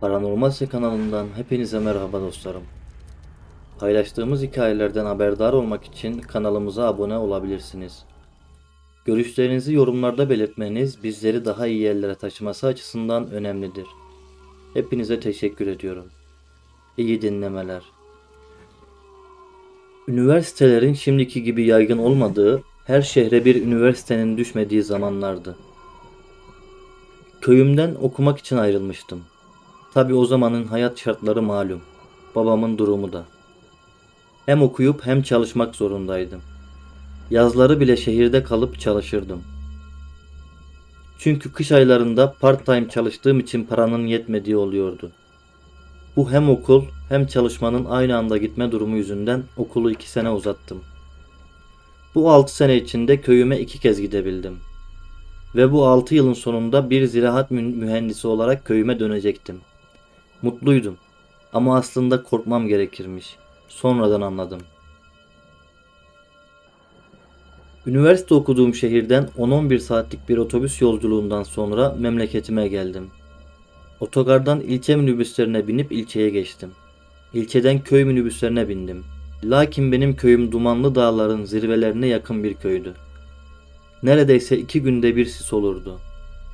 Paranormal Se kanalından hepinize merhaba dostlarım. Paylaştığımız hikayelerden haberdar olmak için kanalımıza abone olabilirsiniz. Görüşlerinizi yorumlarda belirtmeniz bizleri daha iyi yerlere taşıması açısından önemlidir. Hepinize teşekkür ediyorum. İyi dinlemeler. Üniversitelerin şimdiki gibi yaygın olmadığı, her şehre bir üniversitenin düşmediği zamanlardı. Köyümden okumak için ayrılmıştım. Tabi o zamanın hayat şartları malum. Babamın durumu da. Hem okuyup hem çalışmak zorundaydım. Yazları bile şehirde kalıp çalışırdım. Çünkü kış aylarında part-time çalıştığım için paranın yetmediği oluyordu. Bu hem okul hem çalışmanın aynı anda gitme durumu yüzünden okulu iki sene uzattım. Bu altı sene içinde köyüme iki kez gidebildim. Ve bu altı yılın sonunda bir ziraat mü- mühendisi olarak köyüme dönecektim. Mutluydum. Ama aslında korkmam gerekirmiş. Sonradan anladım. Üniversite okuduğum şehirden 10-11 saatlik bir otobüs yolculuğundan sonra memleketime geldim. Otogardan ilçe minibüslerine binip ilçeye geçtim. İlçeden köy minibüslerine bindim. Lakin benim köyüm Dumanlı Dağların zirvelerine yakın bir köydü. Neredeyse iki günde bir sis olurdu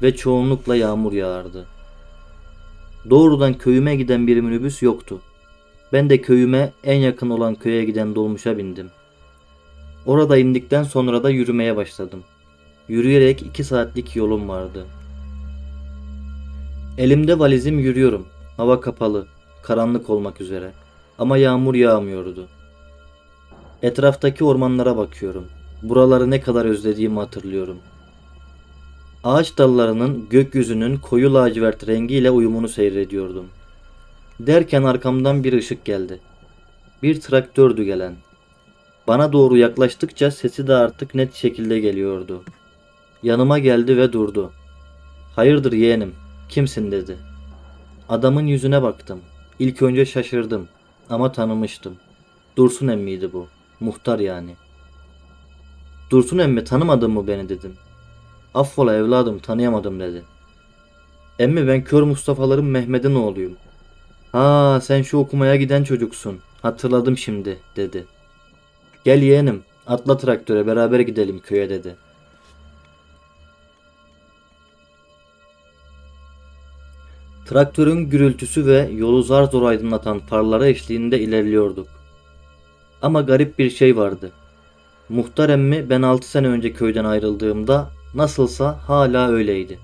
ve çoğunlukla yağmur yağardı. Doğrudan köyüme giden bir minibüs yoktu. Ben de köyüme en yakın olan köye giden dolmuşa bindim. Orada indikten sonra da yürümeye başladım. Yürüyerek iki saatlik yolum vardı. Elimde valizim yürüyorum. Hava kapalı, karanlık olmak üzere. Ama yağmur yağmıyordu. Etraftaki ormanlara bakıyorum. Buraları ne kadar özlediğimi hatırlıyorum. Ağaç dallarının gökyüzünün koyu lacivert rengiyle uyumunu seyrediyordum. Derken arkamdan bir ışık geldi. Bir traktördü gelen. Bana doğru yaklaştıkça sesi de artık net şekilde geliyordu. Yanıma geldi ve durdu. Hayırdır yeğenim, kimsin dedi. Adamın yüzüne baktım. İlk önce şaşırdım ama tanımıştım. Dursun emmiydi bu. Muhtar yani. Dursun emmi tanımadın mı beni dedim. Affola evladım tanıyamadım dedi. Emmi ben kör Mustafa'ların Mehmet'in oğluyum. Ha sen şu okumaya giden çocuksun. Hatırladım şimdi dedi. Gel yeğenim atla traktöre beraber gidelim köye dedi. Traktörün gürültüsü ve yolu zar zor aydınlatan farları eşliğinde ilerliyorduk. Ama garip bir şey vardı. Muhtar emmi ben 6 sene önce köyden ayrıldığımda nasılsa hala öyleydi.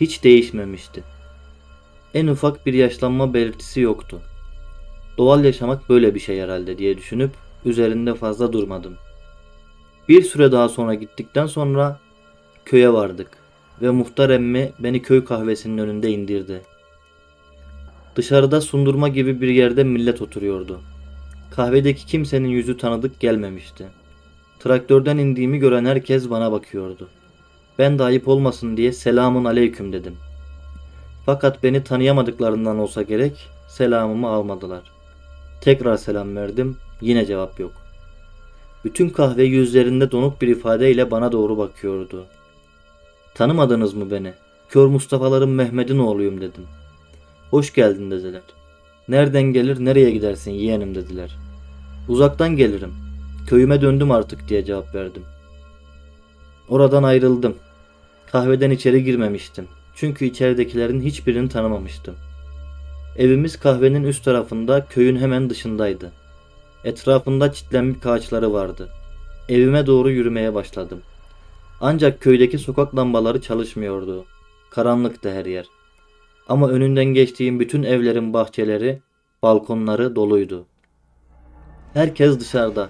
Hiç değişmemişti. En ufak bir yaşlanma belirtisi yoktu. Doğal yaşamak böyle bir şey herhalde diye düşünüp üzerinde fazla durmadım. Bir süre daha sonra gittikten sonra köye vardık ve muhtar emmi beni köy kahvesinin önünde indirdi. Dışarıda sundurma gibi bir yerde millet oturuyordu. Kahvedeki kimsenin yüzü tanıdık gelmemişti. Traktörden indiğimi gören herkes bana bakıyordu. Ben de ayıp olmasın diye selamun aleyküm dedim. Fakat beni tanıyamadıklarından olsa gerek selamımı almadılar. Tekrar selam verdim yine cevap yok. Bütün kahve yüzlerinde donuk bir ifadeyle bana doğru bakıyordu. Tanımadınız mı beni? Kör Mustafa'ların Mehmet'in oğluyum dedim. Hoş geldin dediler. Nereden gelir nereye gidersin yeğenim dediler. Uzaktan gelirim. Köyüme döndüm artık diye cevap verdim. Oradan ayrıldım. Kahveden içeri girmemiştim. Çünkü içeridekilerin hiçbirini tanımamıştım. Evimiz kahvenin üst tarafında köyün hemen dışındaydı. Etrafında çitlenmiş ağaçları vardı. Evime doğru yürümeye başladım. Ancak köydeki sokak lambaları çalışmıyordu. Karanlıktı her yer. Ama önünden geçtiğim bütün evlerin bahçeleri, balkonları doluydu. Herkes dışarıda.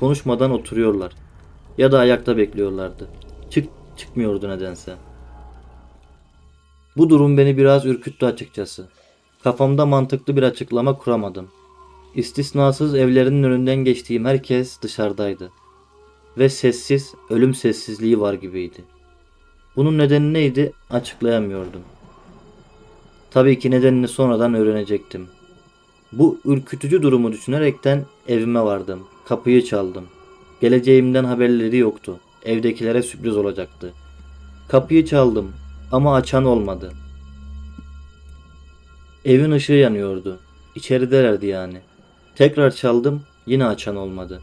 Konuşmadan oturuyorlar. Ya da ayakta bekliyorlardı. Çık çıkmıyordu nedense. Bu durum beni biraz ürküttü açıkçası. Kafamda mantıklı bir açıklama kuramadım. İstisnasız evlerinin önünden geçtiğim herkes dışarıdaydı. Ve sessiz, ölüm sessizliği var gibiydi. Bunun nedeni neydi açıklayamıyordum. Tabii ki nedenini sonradan öğrenecektim. Bu ürkütücü durumu düşünerekten evime vardım. Kapıyı çaldım. Geleceğimden haberleri yoktu. Evdekilere sürpriz olacaktı. Kapıyı çaldım ama açan olmadı. Evin ışığı yanıyordu. İçeridelerdi yani. Tekrar çaldım, yine açan olmadı.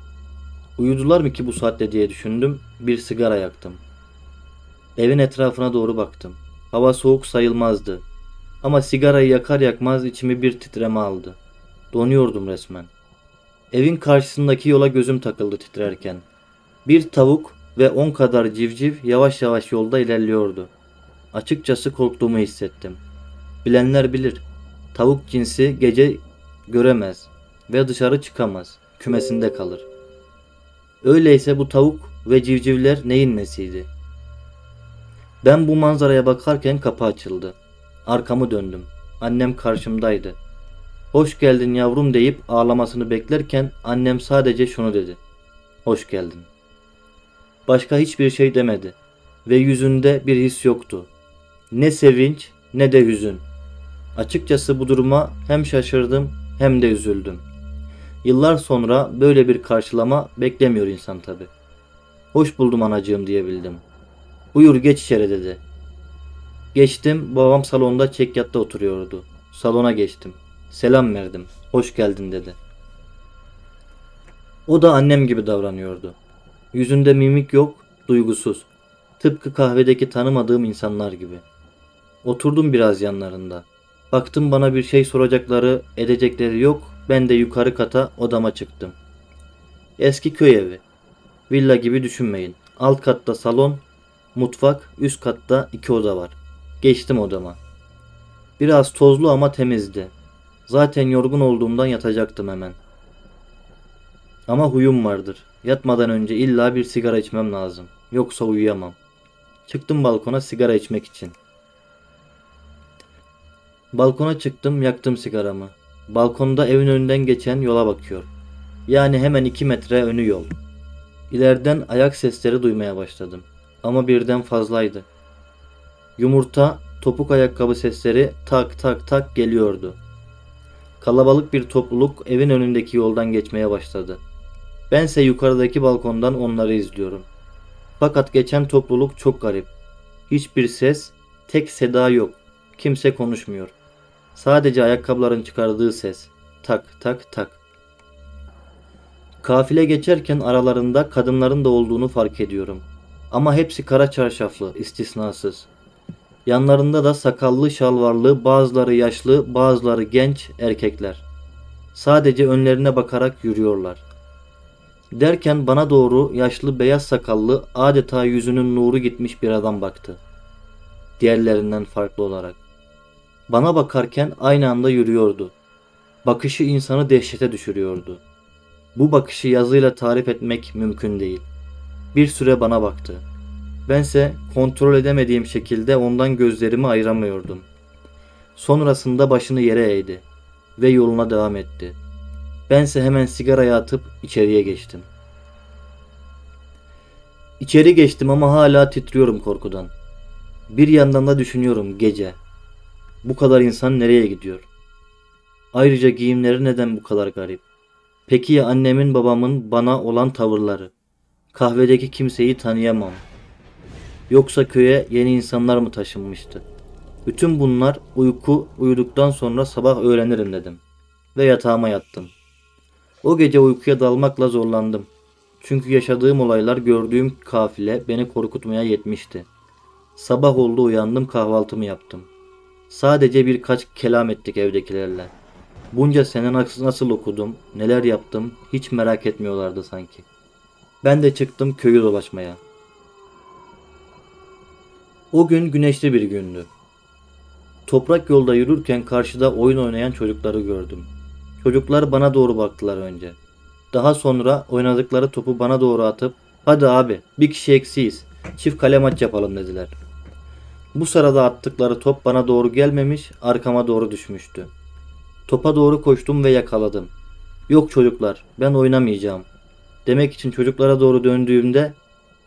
Uyudular mı ki bu saatte diye düşündüm, bir sigara yaktım. Evin etrafına doğru baktım. Hava soğuk sayılmazdı. Ama sigarayı yakar yakmaz içimi bir titreme aldı. Donuyordum resmen. Evin karşısındaki yola gözüm takıldı titrerken. Bir tavuk ve on kadar civciv yavaş yavaş yolda ilerliyordu. Açıkçası korktuğumu hissettim. Bilenler bilir. Tavuk cinsi gece göremez ve dışarı çıkamaz. Kümesinde kalır. Öyleyse bu tavuk ve civcivler neyin nesiydi? Ben bu manzaraya bakarken kapı açıldı. Arkamı döndüm. Annem karşımdaydı. Hoş geldin yavrum deyip ağlamasını beklerken annem sadece şunu dedi. Hoş geldin. Başka hiçbir şey demedi ve yüzünde bir his yoktu. Ne sevinç ne de hüzün. Açıkçası bu duruma hem şaşırdım hem de üzüldüm. Yıllar sonra böyle bir karşılama beklemiyor insan tabi. Hoş buldum anacığım diyebildim. Buyur geç içeri dedi. Geçtim babam salonda çekyatta oturuyordu. Salona geçtim. Selam verdim. Hoş geldin dedi. O da annem gibi davranıyordu. Yüzünde mimik yok, duygusuz. Tıpkı kahvedeki tanımadığım insanlar gibi. Oturdum biraz yanlarında. Baktım bana bir şey soracakları, edecekleri yok. Ben de yukarı kata odama çıktım. Eski köy evi. Villa gibi düşünmeyin. Alt katta salon, mutfak, üst katta iki oda var. Geçtim odama. Biraz tozlu ama temizdi. Zaten yorgun olduğumdan yatacaktım hemen. Ama huyum vardır. Yatmadan önce illa bir sigara içmem lazım. Yoksa uyuyamam. Çıktım balkona sigara içmek için. Balkona çıktım, yaktım sigaramı. Balkonda evin önünden geçen yola bakıyor. Yani hemen iki metre önü yol. İleriden ayak sesleri duymaya başladım. Ama birden fazlaydı. Yumurta, topuk ayakkabı sesleri tak tak tak geliyordu. Kalabalık bir topluluk evin önündeki yoldan geçmeye başladı. Bense yukarıdaki balkondan onları izliyorum. Fakat geçen topluluk çok garip. Hiçbir ses, tek seda yok. Kimse konuşmuyor. Sadece ayakkabıların çıkardığı ses. Tak tak tak. Kafile geçerken aralarında kadınların da olduğunu fark ediyorum. Ama hepsi kara çarşaflı, istisnasız. Yanlarında da sakallı, şalvarlı, bazıları yaşlı, bazıları genç erkekler. Sadece önlerine bakarak yürüyorlar. Derken bana doğru yaşlı beyaz sakallı adeta yüzünün nuru gitmiş bir adam baktı. Diğerlerinden farklı olarak. Bana bakarken aynı anda yürüyordu. Bakışı insanı dehşete düşürüyordu. Bu bakışı yazıyla tarif etmek mümkün değil. Bir süre bana baktı. Bense kontrol edemediğim şekilde ondan gözlerimi ayıramıyordum. Sonrasında başını yere eğdi ve yoluna devam etti. Bense hemen sigarayı atıp içeriye geçtim. İçeri geçtim ama hala titriyorum korkudan. Bir yandan da düşünüyorum gece. Bu kadar insan nereye gidiyor? Ayrıca giyimleri neden bu kadar garip? Peki ya annemin babamın bana olan tavırları? Kahvedeki kimseyi tanıyamam. Yoksa köye yeni insanlar mı taşınmıştı? Bütün bunlar uyku uyuduktan sonra sabah öğrenirim dedim. Ve yatağıma yattım. O gece uykuya dalmakla zorlandım. Çünkü yaşadığım olaylar gördüğüm kafile beni korkutmaya yetmişti. Sabah oldu uyandım kahvaltımı yaptım. Sadece birkaç kelam ettik evdekilerle. Bunca sene nasıl, okudum, neler yaptım hiç merak etmiyorlardı sanki. Ben de çıktım köyü dolaşmaya. O gün güneşli bir gündü. Toprak yolda yürürken karşıda oyun oynayan çocukları gördüm. Çocuklar bana doğru baktılar önce. Daha sonra oynadıkları topu bana doğru atıp hadi abi bir kişi eksiyiz çift kale maç yapalım dediler. Bu sırada attıkları top bana doğru gelmemiş arkama doğru düşmüştü. Topa doğru koştum ve yakaladım. Yok çocuklar ben oynamayacağım. Demek için çocuklara doğru döndüğümde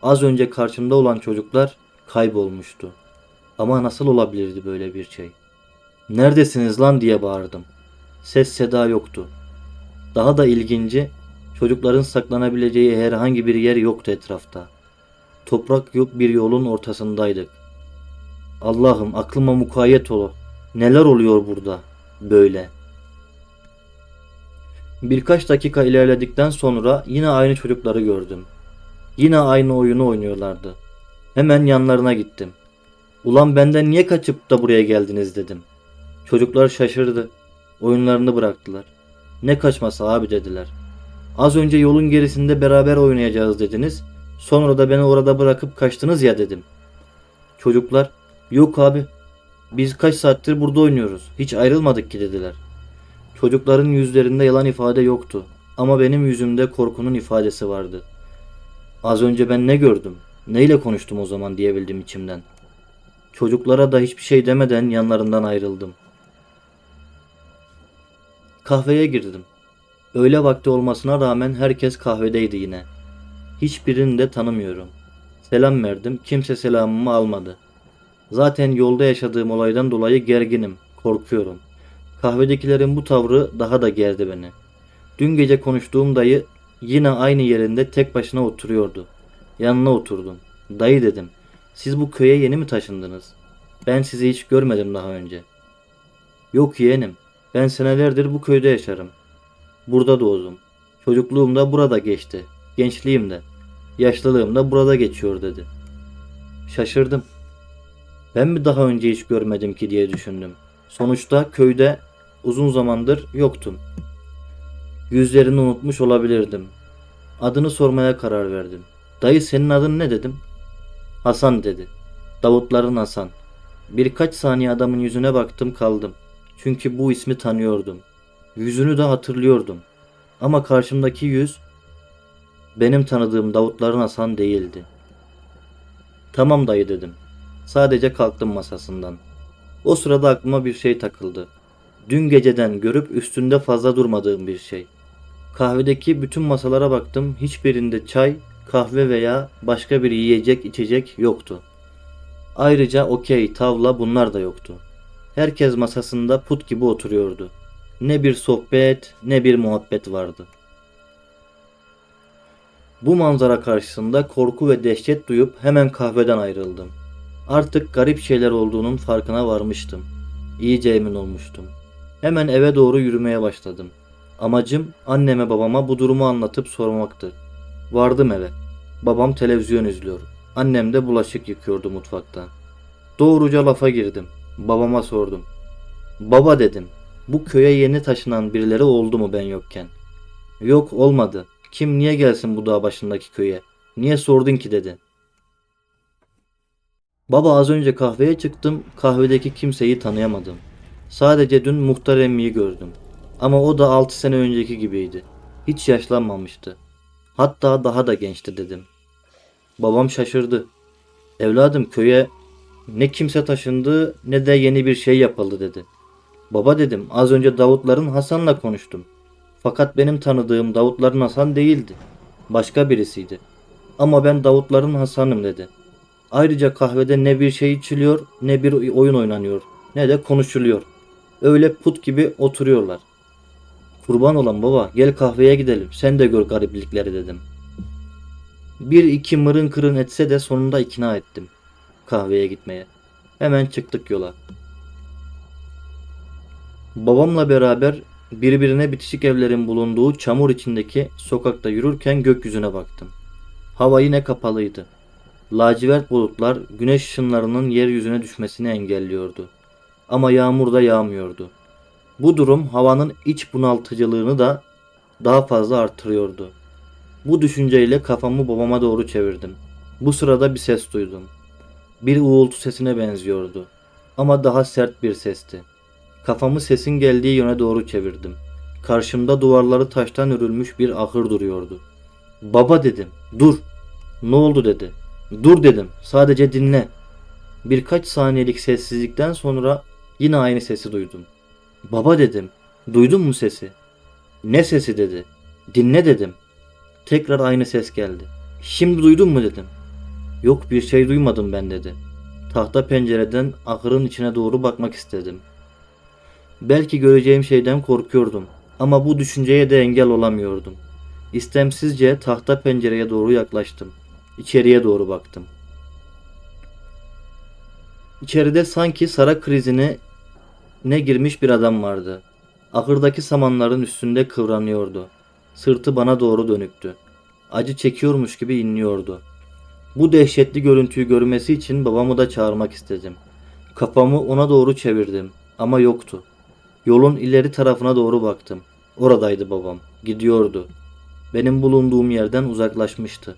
az önce karşımda olan çocuklar kaybolmuştu. Ama nasıl olabilirdi böyle bir şey? Neredesiniz lan diye bağırdım. Ses seda yoktu. Daha da ilginci çocukların saklanabileceği herhangi bir yer yoktu etrafta. Toprak yok bir yolun ortasındaydık. Allah'ım aklıma mukayyet ol. Neler oluyor burada? Böyle. Birkaç dakika ilerledikten sonra yine aynı çocukları gördüm. Yine aynı oyunu oynuyorlardı. Hemen yanlarına gittim. Ulan benden niye kaçıp da buraya geldiniz dedim. Çocuklar şaşırdı. Oyunlarını bıraktılar. Ne kaçması abi dediler. Az önce yolun gerisinde beraber oynayacağız dediniz. Sonra da beni orada bırakıp kaçtınız ya dedim. Çocuklar yok abi biz kaç saattir burada oynuyoruz. Hiç ayrılmadık ki dediler. Çocukların yüzlerinde yalan ifade yoktu. Ama benim yüzümde korkunun ifadesi vardı. Az önce ben ne gördüm? Neyle konuştum o zaman diyebildim içimden. Çocuklara da hiçbir şey demeden yanlarından ayrıldım. Kahveye girdim. Öğle vakti olmasına rağmen herkes kahvedeydi yine. Hiçbirini de tanımıyorum. Selam verdim, kimse selamımı almadı. Zaten yolda yaşadığım olaydan dolayı gerginim, korkuyorum. Kahvedekilerin bu tavrı daha da gerdi beni. Dün gece konuştuğum dayı yine aynı yerinde tek başına oturuyordu. Yanına oturdum. Dayı dedim, siz bu köye yeni mi taşındınız? Ben sizi hiç görmedim daha önce. Yok yeğenim, ben senelerdir bu köyde yaşarım. Burada doğdum. Çocukluğum da burada geçti. Gençliğim de. Yaşlılığım da burada geçiyor dedi. Şaşırdım. Ben mi daha önce hiç görmedim ki diye düşündüm. Sonuçta köyde uzun zamandır yoktum. Yüzlerini unutmuş olabilirdim. Adını sormaya karar verdim. Dayı senin adın ne dedim. Hasan dedi. Davutların Hasan. Birkaç saniye adamın yüzüne baktım kaldım. Çünkü bu ismi tanıyordum. Yüzünü de hatırlıyordum. Ama karşımdaki yüz benim tanıdığım Davutların Hasan değildi. Tamam dayı dedim. Sadece kalktım masasından. O sırada aklıma bir şey takıldı. Dün geceden görüp üstünde fazla durmadığım bir şey. Kahvedeki bütün masalara baktım. Hiçbirinde çay, kahve veya başka bir yiyecek içecek yoktu. Ayrıca okey, tavla bunlar da yoktu. Herkes masasında put gibi oturuyordu. Ne bir sohbet ne bir muhabbet vardı. Bu manzara karşısında korku ve dehşet duyup hemen kahveden ayrıldım. Artık garip şeyler olduğunun farkına varmıştım. İyice emin olmuştum. Hemen eve doğru yürümeye başladım. Amacım anneme babama bu durumu anlatıp sormaktı. Vardım eve. Babam televizyon izliyor. Annem de bulaşık yıkıyordu mutfakta. Doğruca lafa girdim. Babama sordum. Baba dedim. Bu köye yeni taşınan birileri oldu mu ben yokken? Yok olmadı. Kim niye gelsin bu dağ başındaki köye? Niye sordun ki dedi. Baba az önce kahveye çıktım. Kahvedeki kimseyi tanıyamadım. Sadece dün muhtar emmiyi gördüm. Ama o da 6 sene önceki gibiydi. Hiç yaşlanmamıştı. Hatta daha da gençti dedim. Babam şaşırdı. Evladım köye ne kimse taşındı ne de yeni bir şey yapıldı dedi. Baba dedim az önce Davutların Hasan'la konuştum. Fakat benim tanıdığım Davutların Hasan değildi. Başka birisiydi. Ama ben Davutların Hasan'ım dedi. Ayrıca kahvede ne bir şey içiliyor ne bir oyun oynanıyor ne de konuşuluyor. Öyle put gibi oturuyorlar. Kurban olan baba gel kahveye gidelim sen de gör gariplikleri dedim. Bir iki mırın kırın etse de sonunda ikna ettim kahveye gitmeye. Hemen çıktık yola. Babamla beraber birbirine bitişik evlerin bulunduğu çamur içindeki sokakta yürürken gökyüzüne baktım. Hava yine kapalıydı. Lacivert bulutlar güneş ışınlarının yeryüzüne düşmesini engelliyordu. Ama yağmur da yağmıyordu. Bu durum havanın iç bunaltıcılığını da daha fazla artırıyordu. Bu düşünceyle kafamı babama doğru çevirdim. Bu sırada bir ses duydum. Bir uğultu sesine benziyordu. Ama daha sert bir sesti. Kafamı sesin geldiği yöne doğru çevirdim. Karşımda duvarları taştan örülmüş bir ahır duruyordu. Baba dedim. Dur. Ne oldu dedi. Dur dedim. Sadece dinle. Birkaç saniyelik sessizlikten sonra yine aynı sesi duydum. Baba dedim. Duydun mu sesi? Ne sesi dedi. Dinle dedim. Tekrar aynı ses geldi. Şimdi duydun mu dedim. Yok bir şey duymadım ben dedi. Tahta pencereden ahırın içine doğru bakmak istedim. Belki göreceğim şeyden korkuyordum ama bu düşünceye de engel olamıyordum. İstemsizce tahta pencereye doğru yaklaştım. İçeriye doğru baktım. İçeride sanki Sara krizini ne girmiş bir adam vardı. Ahırdaki samanların üstünde kıvranıyordu. Sırtı bana doğru dönüktü. Acı çekiyormuş gibi inliyordu. Bu dehşetli görüntüyü görmesi için babamı da çağırmak istedim. Kafamı ona doğru çevirdim ama yoktu. Yolun ileri tarafına doğru baktım. Oradaydı babam. Gidiyordu. Benim bulunduğum yerden uzaklaşmıştı.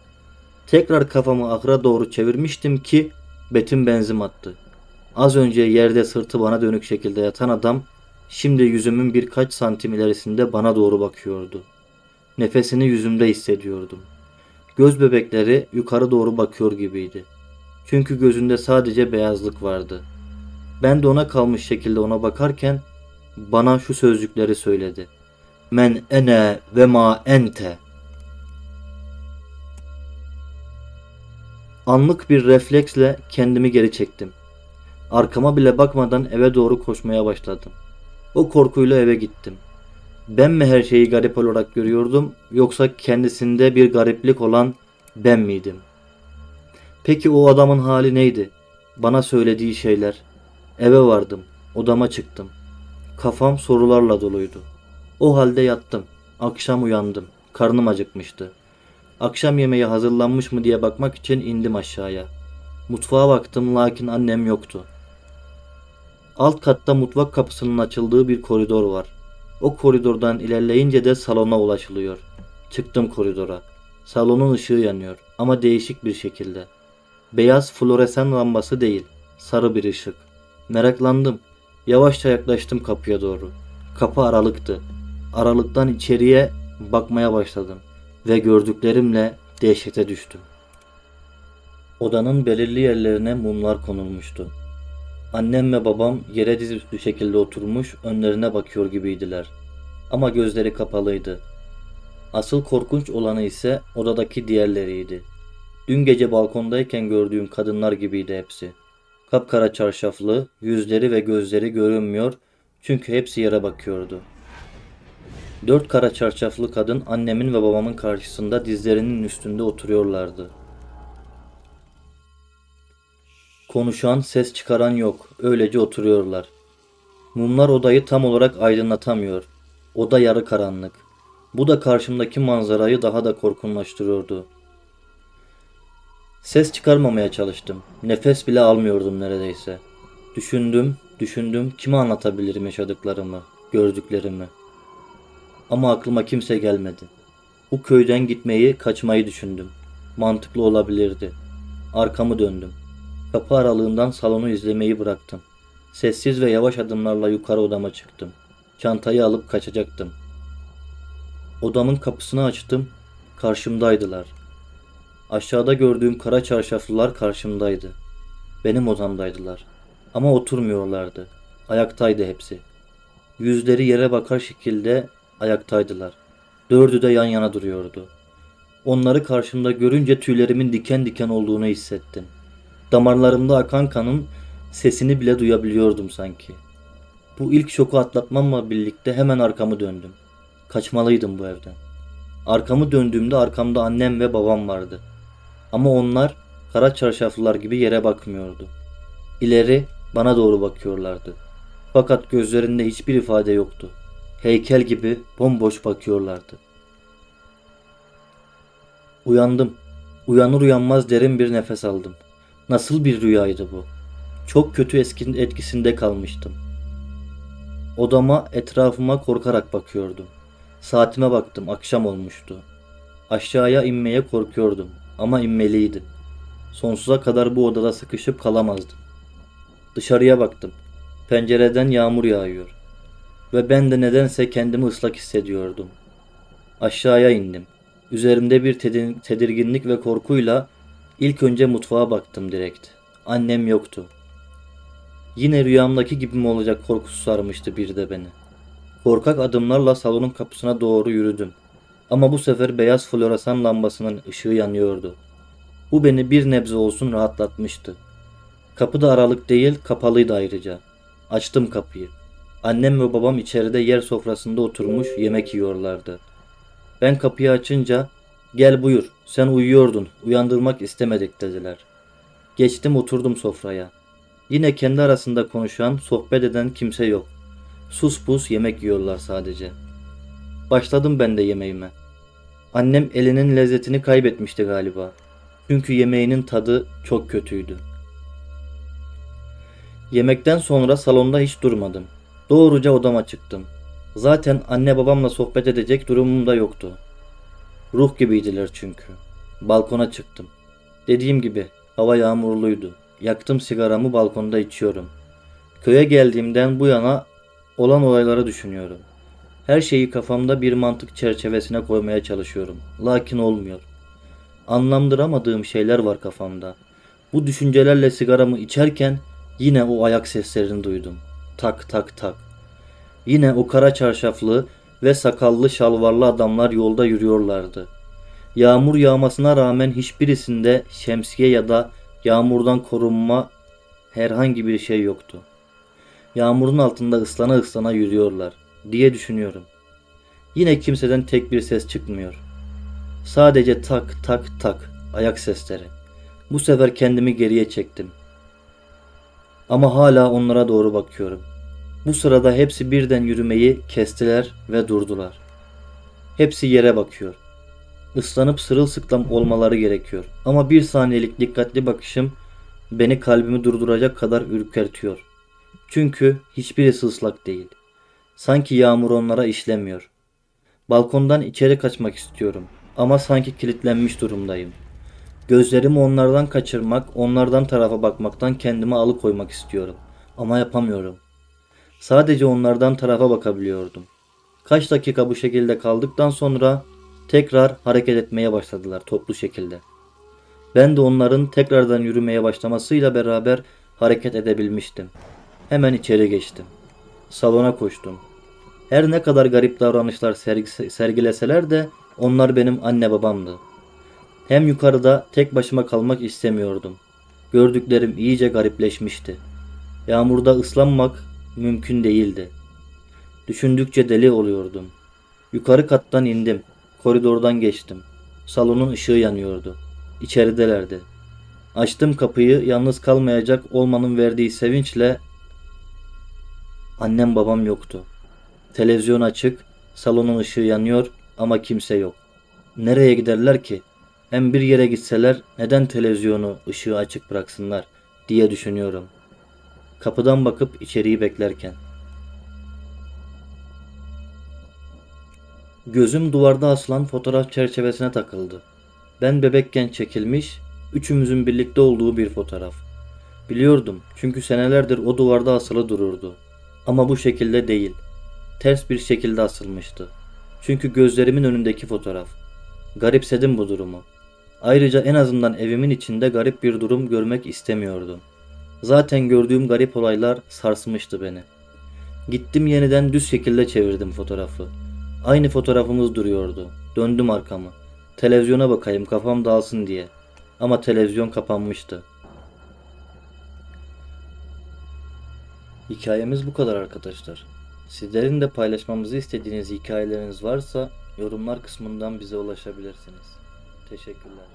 Tekrar kafamı ahıra doğru çevirmiştim ki betim benzim attı. Az önce yerde sırtı bana dönük şekilde yatan adam şimdi yüzümün birkaç santim ilerisinde bana doğru bakıyordu. Nefesini yüzümde hissediyordum. Göz bebekleri yukarı doğru bakıyor gibiydi. Çünkü gözünde sadece beyazlık vardı. Ben de ona kalmış şekilde ona bakarken bana şu sözcükleri söyledi. Men ene ve ma ente. Anlık bir refleksle kendimi geri çektim. Arkama bile bakmadan eve doğru koşmaya başladım. O korkuyla eve gittim. Ben mi her şeyi garip olarak görüyordum yoksa kendisinde bir gariplik olan ben miydim? Peki o adamın hali neydi? Bana söylediği şeyler. Eve vardım. Odama çıktım. Kafam sorularla doluydu. O halde yattım. Akşam uyandım. Karnım acıkmıştı. Akşam yemeği hazırlanmış mı diye bakmak için indim aşağıya. Mutfağa baktım lakin annem yoktu. Alt katta mutfak kapısının açıldığı bir koridor var. O koridordan ilerleyince de salona ulaşılıyor. Çıktım koridora. Salonun ışığı yanıyor ama değişik bir şekilde. Beyaz floresan lambası değil, sarı bir ışık. Meraklandım. Yavaşça yaklaştım kapıya doğru. Kapı aralıktı. Aralıktan içeriye bakmaya başladım ve gördüklerimle dehşete düştüm. Odanın belirli yerlerine mumlar konulmuştu. Annem ve babam yere dizüstü şekilde oturmuş önlerine bakıyor gibiydiler. Ama gözleri kapalıydı. Asıl korkunç olanı ise odadaki diğerleriydi. Dün gece balkondayken gördüğüm kadınlar gibiydi hepsi. Kapkara çarşaflı, yüzleri ve gözleri görünmüyor çünkü hepsi yere bakıyordu. Dört kara çarşaflı kadın annemin ve babamın karşısında dizlerinin üstünde oturuyorlardı. Konuşan, ses çıkaran yok. Öylece oturuyorlar. Mumlar odayı tam olarak aydınlatamıyor. Oda yarı karanlık. Bu da karşımdaki manzarayı daha da korkunlaştırıyordu. Ses çıkarmamaya çalıştım. Nefes bile almıyordum neredeyse. Düşündüm, düşündüm kime anlatabilirim yaşadıklarımı, gördüklerimi. Ama aklıma kimse gelmedi. Bu köyden gitmeyi, kaçmayı düşündüm. Mantıklı olabilirdi. Arkamı döndüm. Kapı aralığından salonu izlemeyi bıraktım. Sessiz ve yavaş adımlarla yukarı odama çıktım. Çantayı alıp kaçacaktım. Odamın kapısını açtım. Karşımdaydılar. Aşağıda gördüğüm kara çarşaflılar karşımdaydı. Benim odamdaydılar. Ama oturmuyorlardı. Ayaktaydı hepsi. Yüzleri yere bakar şekilde ayaktaydılar. Dördü de yan yana duruyordu. Onları karşımda görünce tüylerimin diken diken olduğunu hissettim. Damarlarımda akan kanın sesini bile duyabiliyordum sanki. Bu ilk şoku atlatmamla birlikte hemen arkamı döndüm. Kaçmalıydım bu evden. Arkamı döndüğümde arkamda annem ve babam vardı. Ama onlar kara çarşaflılar gibi yere bakmıyordu. İleri bana doğru bakıyorlardı. Fakat gözlerinde hiçbir ifade yoktu. Heykel gibi bomboş bakıyorlardı. Uyandım. Uyanır uyanmaz derin bir nefes aldım. Nasıl bir rüyaydı bu? Çok kötü eskin etkisinde kalmıştım. Odama, etrafıma korkarak bakıyordum. Saatime baktım, akşam olmuştu. Aşağıya inmeye korkuyordum ama inmeliydim. Sonsuza kadar bu odada sıkışıp kalamazdım. Dışarıya baktım. Pencereden yağmur yağıyor. Ve ben de nedense kendimi ıslak hissediyordum. Aşağıya indim. Üzerimde bir tedir- tedirginlik ve korkuyla ilk önce mutfağa baktım direkt. Annem yoktu. Yine rüyamdaki gibi mi olacak korkusu sarmıştı bir de beni. Korkak adımlarla salonun kapısına doğru yürüdüm. Ama bu sefer beyaz floresan lambasının ışığı yanıyordu. Bu beni bir nebze olsun rahatlatmıştı. Kapı da aralık değil, kapalıydı ayrıca. Açtım kapıyı. Annem ve babam içeride yer sofrasında oturmuş yemek yiyorlardı. Ben kapıyı açınca "Gel buyur. Sen uyuyordun. Uyandırmak istemedik." dediler. Geçtim oturdum sofraya. Yine kendi arasında konuşan, sohbet eden kimse yok. Sus pus yemek yiyorlar sadece. Başladım ben de yemeğime. Annem elinin lezzetini kaybetmişti galiba. Çünkü yemeğinin tadı çok kötüydü. Yemekten sonra salonda hiç durmadım. Doğruca odama çıktım. Zaten anne babamla sohbet edecek durumum da yoktu. Ruh gibiydiler çünkü. Balkona çıktım. Dediğim gibi hava yağmurluydu. Yaktım sigaramı balkonda içiyorum. Köye geldiğimden bu yana olan olayları düşünüyorum. Her şeyi kafamda bir mantık çerçevesine koymaya çalışıyorum. Lakin olmuyor. Anlamdıramadığım şeyler var kafamda. Bu düşüncelerle sigaramı içerken yine o ayak seslerini duydum. Tak tak tak. Yine o kara çarşaflı ve sakallı şalvarlı adamlar yolda yürüyorlardı. Yağmur yağmasına rağmen hiçbirisinde şemsiye ya da yağmurdan korunma herhangi bir şey yoktu. Yağmurun altında ıslana ıslana yürüyorlar diye düşünüyorum. Yine kimseden tek bir ses çıkmıyor. Sadece tak tak tak ayak sesleri. Bu sefer kendimi geriye çektim. Ama hala onlara doğru bakıyorum. Bu sırada hepsi birden yürümeyi kestiler ve durdular. Hepsi yere bakıyor. Islanıp sırılsıklam olmaları gerekiyor. Ama bir saniyelik dikkatli bakışım beni kalbimi durduracak kadar ürpertiyor. Çünkü hiçbirisi ıslak değil. Sanki yağmur onlara işlemiyor. Balkondan içeri kaçmak istiyorum ama sanki kilitlenmiş durumdayım. Gözlerimi onlardan kaçırmak, onlardan tarafa bakmaktan kendimi alıkoymak istiyorum ama yapamıyorum. Sadece onlardan tarafa bakabiliyordum. Kaç dakika bu şekilde kaldıktan sonra tekrar hareket etmeye başladılar toplu şekilde. Ben de onların tekrardan yürümeye başlamasıyla beraber hareket edebilmiştim. Hemen içeri geçtim. Salona koştum. Her ne kadar garip davranışlar sergi- sergileseler de onlar benim anne babamdı. Hem yukarıda tek başıma kalmak istemiyordum. Gördüklerim iyice garipleşmişti. Yağmurda ıslanmak mümkün değildi. Düşündükçe deli oluyordum. Yukarı kattan indim. Koridordan geçtim. Salonun ışığı yanıyordu. İçeridelerdi. Açtım kapıyı yalnız kalmayacak olmanın verdiği sevinçle annem babam yoktu. Televizyon açık, salonun ışığı yanıyor ama kimse yok. Nereye giderler ki? Hem bir yere gitseler neden televizyonu ışığı açık bıraksınlar diye düşünüyorum. Kapıdan bakıp içeriği beklerken. Gözüm duvarda asılan fotoğraf çerçevesine takıldı. Ben bebekken çekilmiş, üçümüzün birlikte olduğu bir fotoğraf. Biliyordum çünkü senelerdir o duvarda asılı dururdu. Ama bu şekilde değil. Ters bir şekilde asılmıştı. Çünkü gözlerimin önündeki fotoğraf. Garipsedim bu durumu. Ayrıca en azından evimin içinde garip bir durum görmek istemiyordum. Zaten gördüğüm garip olaylar sarsmıştı beni. Gittim yeniden düz şekilde çevirdim fotoğrafı. Aynı fotoğrafımız duruyordu. Döndüm arkamı. Televizyona bakayım kafam dağılsın diye. Ama televizyon kapanmıştı. Hikayemiz bu kadar arkadaşlar. Sizlerin de paylaşmamızı istediğiniz hikayeleriniz varsa yorumlar kısmından bize ulaşabilirsiniz. Teşekkürler.